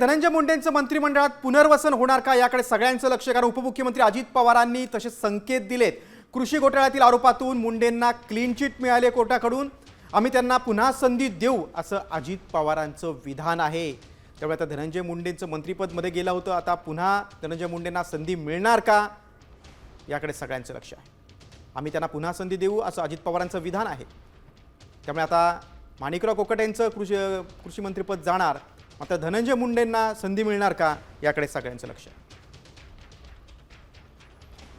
धनंजय मुंडेंचं मंत्रिमंडळात पुनर्वसन होणार का याकडे सगळ्यांचं लक्ष? कारण उपमुख्यमंत्री अजित पवारांनी तसे संकेत दिलेत. कृषी घोटाळ्यातील आरोपातून मुंडेंना क्लीन चिट मिळाले कोर्टाकडून. आम्ही त्यांना पुन्हा संधी देऊ असं अजित पवारांचं विधान आहे. त्यामुळे आता धनंजय मुंडेंचं मंत्रिपदमध्ये गेलं होतं. आता पुन्हा धनंजय मुंडेंना संधी मिळणार का? याकडे सगळ्यांचं लक्ष आहे. आम्ही त्यांना पुन्हा संधी देऊ असं अजित पवारांचं विधान आहे. त्यामुळे आता माणिकराव कोकट यांचं कृषी कृषी मंत्रिपद जाणार. मात्र धनंजय मुंडेंना संधी मिळणार का? याकडे सगळ्यांचं लक्ष. आहे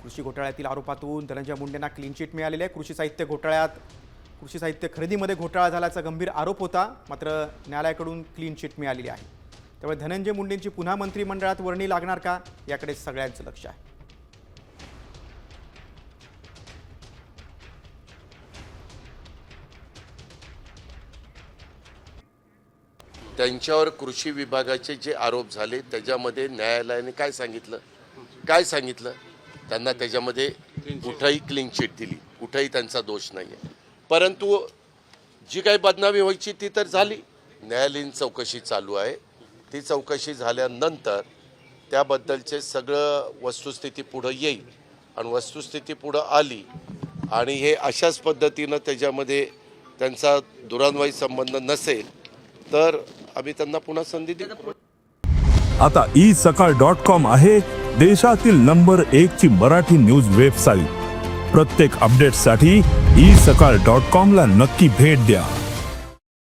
कृषी घोटाळ्यातील आरोपातून धनंजय मुंडेंना क्लीन चिट मिळालेली आहे. कृषी साहित्य घोटाळ्यात कृषी साहित्य खरेदीमध्ये घोटाळा झाल्याचा गंभीर आरोप होता मात्र न्यायालयाकडून क्लीन चिट मिळालेली आहे. त्यामुळे धनंजय मुंडेंची पुन्हा मंत्रिमंडळात वर्णी लागणार का? याकडे सगळ्यांचं लक्ष आहे. त्यांच्यावर कृषी विभागाचे जे आरोप झाले त्याच्यामध्ये न्यायालयाने काय सांगितलं? काय सांगितलं? त्यांना त्याच्यामध्ये कुठंही क्लीन चिट दिली. कुठंही त्यांचा दोष नाही आहे परंतु जी काही बदनामी व्हायची ती तर झाली. न्यायालयीन चौकशी चालू आहे. ती चौकशी झाल्यानंतर त्याबद्दलचे सगळं वस्तुस्थिती पुढं येईल. आणि वस्तुस्थिती पुढं आली आणि हे अशाच पद्धतीनं त्याच्यामध्ये त्यांचा दुरान्वयी संबंध नसेल तर आम्ही त्यांना पुन्हा संधी देऊ. आता ई सकाळ डॉट कॉम आहे देशातील नंबर एक ची मराठी न्यूज वेबसाईट. प्रत्येक अपडेटसाठी ई सकाळ डॉट कॉम ला नक्की भेट द्या.